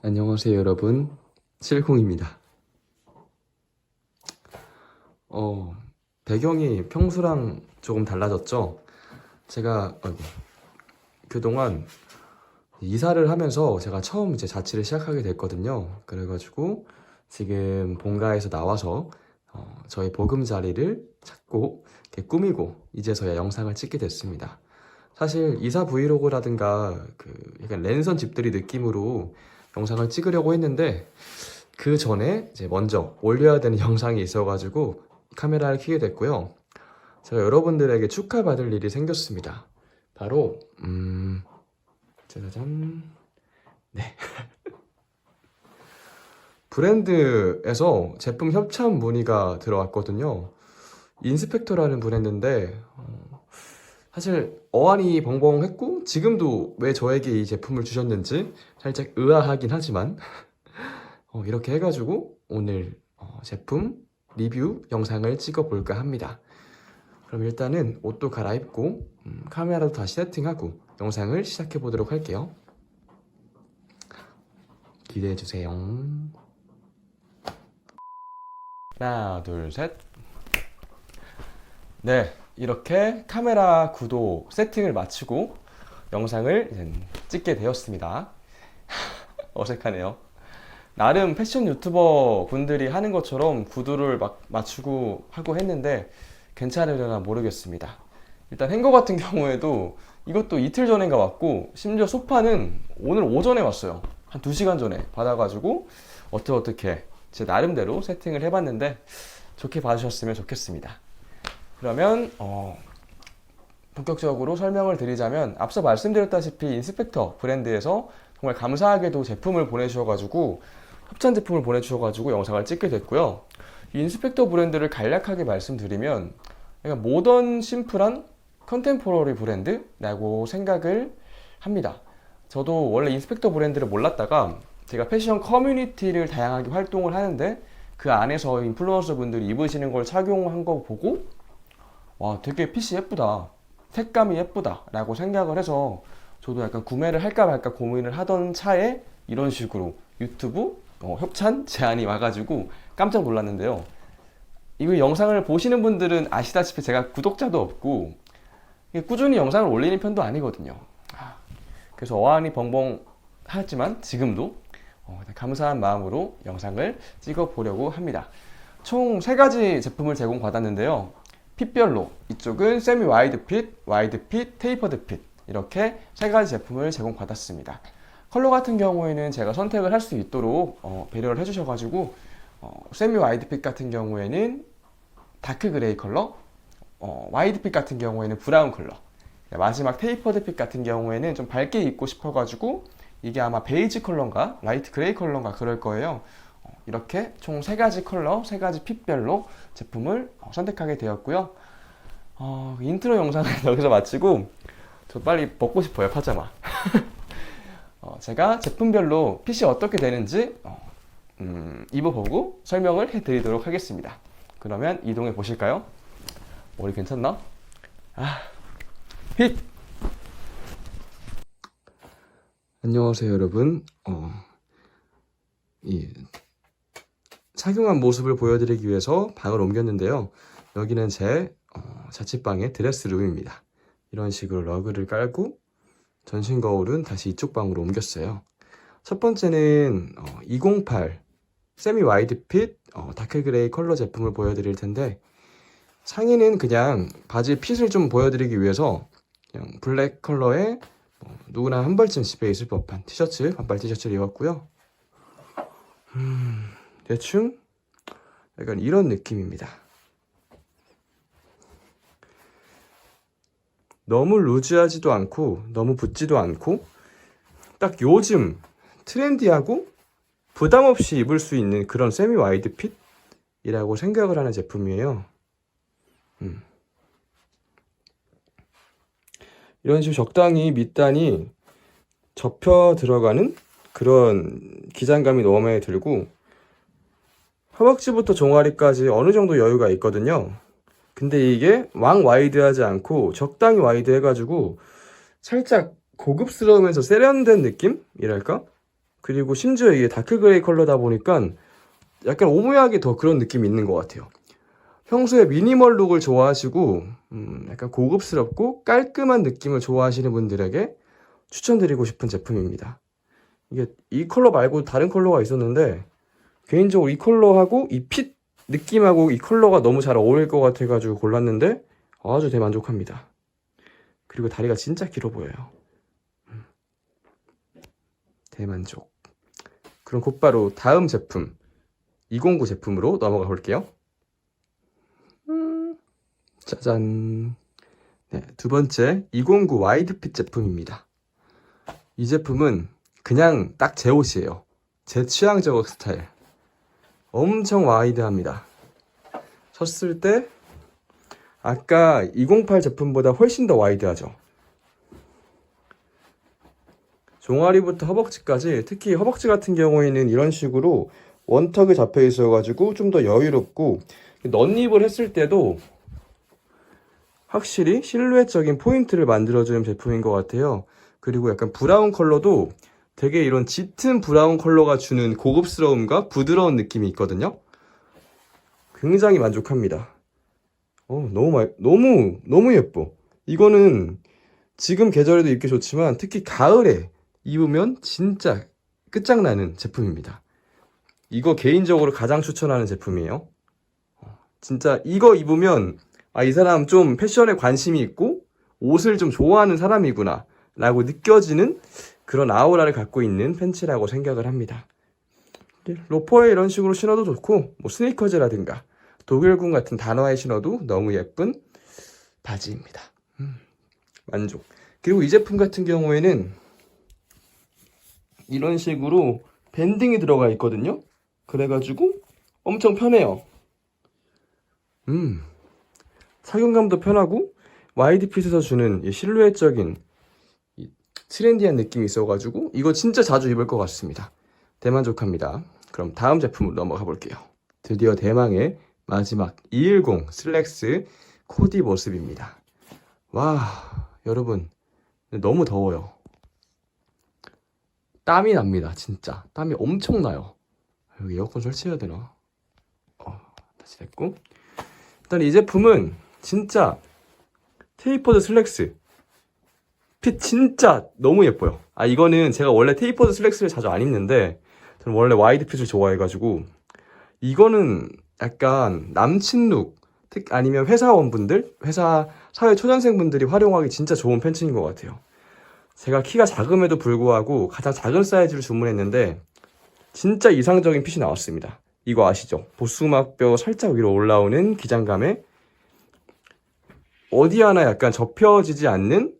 안녕하세요 여러분. 칠콩입니다. 어 배경이 평소랑 조금 달라졌죠? 제가 어, 그동안 이사를 하면서 제가 처음 이제 자취를 시작하게 됐거든요. 그래가지고 지금 본가에서 나와서 어, 저희 보금자리를 찾고 꾸미고 이제서야 영상을 찍게 됐습니다. 사실 이사 브이로그라든가 그 약간 랜선 집들이 느낌으로 영상을 찍으려고 했는데 그 전에 이제 먼저 올려야 되는 영상이 있어가지고 카메라를 켜게 됐고요. 제가 여러분들에게 축하받을 일이 생겼습니다. 바로 음 짜자잔 네 브랜드에서 제품 협찬 문의가 들어왔거든요. 인스펙터라는 브랜드인데 어, 사실 어안이 벙벙했고 지금도 왜 저에게 이 제품을 주셨는지 살짝 의아하긴 하지만 어, 이렇게 해가지고 오늘 어, 제품 리뷰 영상을 찍어볼까 합니다. 그럼 일단은 옷도 갈아입고 음, 카메라도 다시 세팅하고 영상을 시작해 보도록 할게요. 기대해 주세요. 하나, 둘, 셋. 네, 이렇게 카메라 구도 세팅을 마치고 영상을 찍게 되었습니다. 어색하네요. 나름 패션 유튜버 분들이 하는 것처럼 구도를 막 맞추고 하고 했는데 괜찮으려나 모르겠습니다. 일단 행거 같은 경우에도 이것도 이틀 전인가 왔고 심지어 소파는 오늘 오전에 왔어요. 한 2시간 전에 받아가지고 어떻게 어떻게 제 나름대로 세팅을 해봤는데 좋게 봐주셨으면 좋겠습니다. 그러면 어, 본격적으로 설명을 드리자면 앞서 말씀드렸다시피 인스펙터 브랜드에서 정말 감사하게도 제품을 보내주셔가지고 협찬 제품을 보내주셔가지고 영상을 찍게 됐고요. 이 인스펙터 브랜드를 간략하게 말씀드리면 약간 모던 심플한 컨템포러리 브랜드라고 생각을 합니다. 저도 원래 인스펙터 브랜드를 몰랐다가 제가 패션 커뮤니티를 다양하게 활동을 하는데 그 안에서 인플루언서 분들이 입으시는 걸 착용한 거 보고 와 되게 핏이 예쁘다. 색감이 예쁘다. 라고 생각을 해서 저도 약간 구매를 할까 말까 고민을 하던 차에 이런 식으로 유튜브 어, 협찬 제안이 와가지고 깜짝 놀랐는데요. 이거 영상을 보시는 분들은 아시다시피 제가 구독자도 없고 꾸준히 영상을 올리는 편도 아니거든요. 아, 그래서 어안이 벙벙 하지만 지금도 어, 감사한 마음으로 영상을 찍어 보려고 합니다. 총세 가지 제품을 제공받았는데요 핏별로 이쪽은 세미 와이드 핏, 와이드 핏, 테이퍼드 핏 이렇게 세 가지 제품을 제공받았습니다. 컬러 같은 경우에는 제가 선택을 할 수 있도록 어, 배려를 해주셔가지고 어, 세미 와이드 핏 같은 경우에는 다크 그레이 컬러, 어, 와이드 핏 같은 경우에는 브라운 컬러, 마지막 테이퍼드 핏 같은 경우에는 좀 밝게 입고 싶어가지고 이게 아마 베이지 컬러인가 라이트 그레이 컬러인가 그럴 거예요. 어, 이렇게 총세 가지 컬러, 세 가지 핏별로 제품을 어, 선택하게 되었고요. 어, 인트로 영상을 여기서 마치고 저 빨리 먹고 싶어요 파자마. 어, 제가 제품별로 핏이 어떻게 되는지 어, 음, 입어보고 설명을 해드리도록 하겠습니다. 그러면 이동해 보실까요? 머리 괜찮나? 아, 핏! 안녕하세요 여러분. 어, 이 착용한 모습을 보여드리기 위해서 방을 옮겼는데요. 여기는 제 어, 자취방의 드레스룸입니다. 이런 식으로 러그를 깔고 전신 거울은 다시 이쪽 방으로 옮겼어요. 첫 번째는 어, 208 세미 와이드 핏 어, 다크 그레이 컬러 제품을 보여드릴 텐데 상의는 그냥 바지 핏을 좀 보여드리기 위해서 그냥 블랙 컬러의 뭐 누구나 한 벌쯤 집에 있을 법한 티셔츠 반팔 티셔츠를 입었고요. 음, 대충 약간 이런 느낌입니다. 너무 루즈하지도 않고 너무 붙지도 않고 딱 요즘 트렌디하고 부담 없이 입을 수 있는 그런 세미 와이드 핏이라고 생각을 하는 제품이에요. 음. 이런 식으로 적당히 밑단이 접혀 들어가는 그런 기장감이 너무 마음에 들고 허벅지부터 종아리까지 어느 정도 여유가 있거든요. 근데 이게 왕 와이드하지 않고 적당히 와이드 해가지고 살짝 고급스러우면서 세련된 느낌이랄까? 그리고 심지어 이게 다크 그레이 컬러다 보니까 약간 오묘하게 더 그런 느낌이 있는 것 같아요. 평소에 미니멀 룩을 좋아하시고 음, 약간 고급스럽고 깔끔한 느낌을 좋아하시는 분들에게 추천드리고 싶은 제품입니다. 이게 이 컬러 말고 다른 컬러가 있었는데 개인적으로 이 컬러하고 이 핏 느낌하고 이 컬러가 너무 잘 어울릴 것 같아가지고 골랐는데 아주 대만족합니다. 그리고 다리가 진짜 길어 보여요. 음. 대만족. 그럼 곧바로 다음 제품 209 제품으로 넘어가 볼게요. 음, 짜잔. 네, 두 번째 209 와이드핏 제품입니다. 이 제품은 그냥 딱 제 옷이에요. 제 취향 저격 스타일. 엄청 와이드합니다. 섰을 때 아까 208 제품보다 훨씬 더 와이드하죠. 종아리부터 허벅지까지 특히 허벅지 같은 경우에는 이런 식으로 원턱이 잡혀 있어가지고 좀 더 여유롭고 넌입을 했을 때도 확실히 실루엣적인 포인트를 만들어주는 제품인 것 같아요. 그리고 약간 브라운 컬러도 되게 이런 짙은 브라운 컬러가 주는 고급스러움과 부드러운 느낌이 있거든요. 굉장히 만족합니다. 어, 너무 마, 너무 너무 예뻐. 이거는 지금 계절에도 입기 좋지만 특히 가을에 입으면 진짜 끝장나는 제품입니다. 이거 개인적으로 가장 추천하는 제품이에요. 어, 진짜 이거 입으면 아, 이 사람 좀 패션에 관심이 있고 옷을 좀 좋아하는 사람이구나 라고 느껴지는 그런 아우라를 갖고 있는 팬츠라고 생각을 합니다. 로퍼에 이런 식으로 신어도 좋고 뭐 스니커즈라든가 독일군 같은 단화에 신어도 너무 예쁜 바지입니다. 음, 만족. 그리고 이 제품 같은 경우에는 이런 식으로 밴딩이 들어가 있거든요. 그래가지고 엄청 편해요. 음, 착용감도 편하고 와이드핏에서 주는 이 실루엣적인 이 트렌디한 느낌이 있어가지고 이거 진짜 자주 입을 것 같습니다. 대만족합니다. 그럼 다음 제품으로 넘어가 볼게요. 드디어 대망의 마지막 210 슬랙스 코디 모습입니다. 와, 여러분 너무 더워요. 땀이 납니다, 진짜. 땀이 엄청 나요. 여기 에어컨 설치해야 되나? 어, 다시 됐고. 일단 이 제품은 진짜 테이퍼드 슬랙스. 핏 진짜 너무 예뻐요. 아, 이거는 제가 원래 테이퍼드 슬랙스를 자주 안 입는데, 저는 원래 와이드 핏을 좋아해가지고, 이거는 약간 남친 룩, 특, 아니면 회사원분들, 회사 사회 초년생분들이 활용하기 진짜 좋은 팬츠인 것 같아요. 제가 키가 작음에도 불구하고 가장 작은 사이즈를 주문했는데, 진짜 이상적인 핏이 나왔습니다. 이거 아시죠? 보수막뼈 살짝 위로 올라오는 기장감에 어디 하나 약간 접혀지지 않는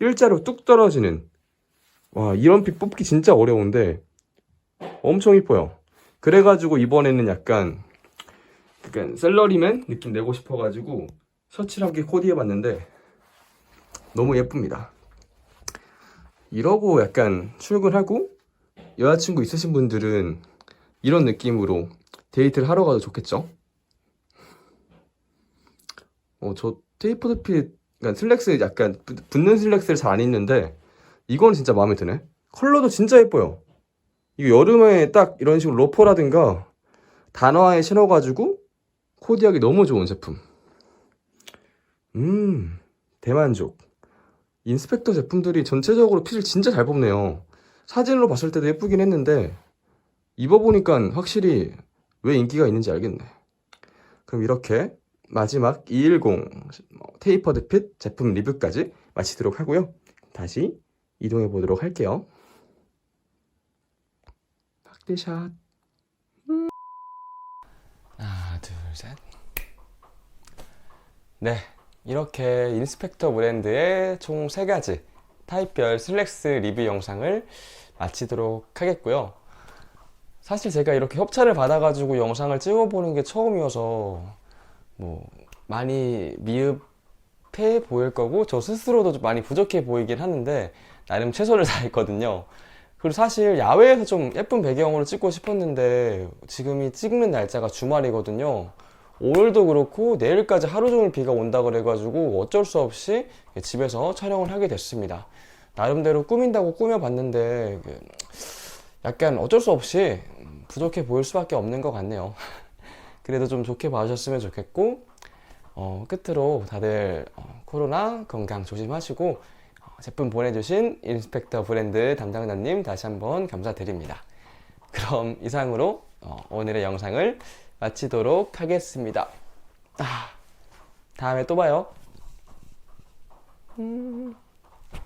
일자로 뚝 떨어지는 와 이런 핏 뽑기 진짜 어려운데 엄청 이뻐요. 그래가지고 이번에는 약간 약간 셀러리맨 느낌 내고 싶어가지고 셔츠를 함께 코디해봤는데 너무 예쁩니다. 이러고 약간 출근하고 여자친구 있으신 분들은 이런 느낌으로 데이트를 하러 가도 좋겠죠? 어, 저 테이퍼드 핏, 그러니까 슬랙스 약간 붙- 붙는 슬랙스를 잘 안 입는데 이건 진짜 마음에 드네. 컬러도 진짜 예뻐요. 이거 여름에 딱 이런 식으로 로퍼라든가 단화에 신어가지고 코디하기 너무 좋은 제품. 음, 대만족. 인스펙터 제품들이 전체적으로 핏을 진짜 잘 뽑네요. 사진으로 봤을 때도 예쁘긴 했는데 입어보니까 확실히 왜 인기가 있는지 알겠네. 그럼 이렇게 마지막 210 테이퍼드 핏 제품 리뷰까지 마치도록 하고요. 다시 이동해 보도록 할게요. 확대샷. 하나, 둘, 셋. 네. 이렇게 인스펙터 브랜드의 총 3가지 타입별 슬랙스 리뷰 영상을 마치도록 하겠고요. 사실 제가 이렇게 협찬을 받아가지고 영상을 찍어보는 게 처음이어서 뭐 많이 미흡해 보일 거고 저 스스로도 좀 많이 부족해 보이긴 하는데 나름 최선을 다했거든요. 그리고 사실 야외에서 좀 예쁜 배경으로 찍고 싶었는데 지금이 찍는 날짜가 주말이거든요. 오늘도 그렇고 내일까지 하루 종일 비가 온다 그래가지고 어쩔 수 없이 집에서 촬영을 하게 됐습니다. 나름대로 꾸민다고 꾸며봤는데 그 약간 어쩔 수 없이 음, 부족해 보일 수밖에 없는 것 같네요. 그래도 좀 좋게 봐주셨으면 좋겠고, 어, 끝으로 다들 어, 코로나 건강 조심하시고, 어, 제품 보내주신 인스펙터 브랜드 담당자님 다시 한번 감사드립니다. 그럼 이상으로 어, 오늘의 영상을 마치도록 하겠습니다. 아, 다음에 또 봐요. 음.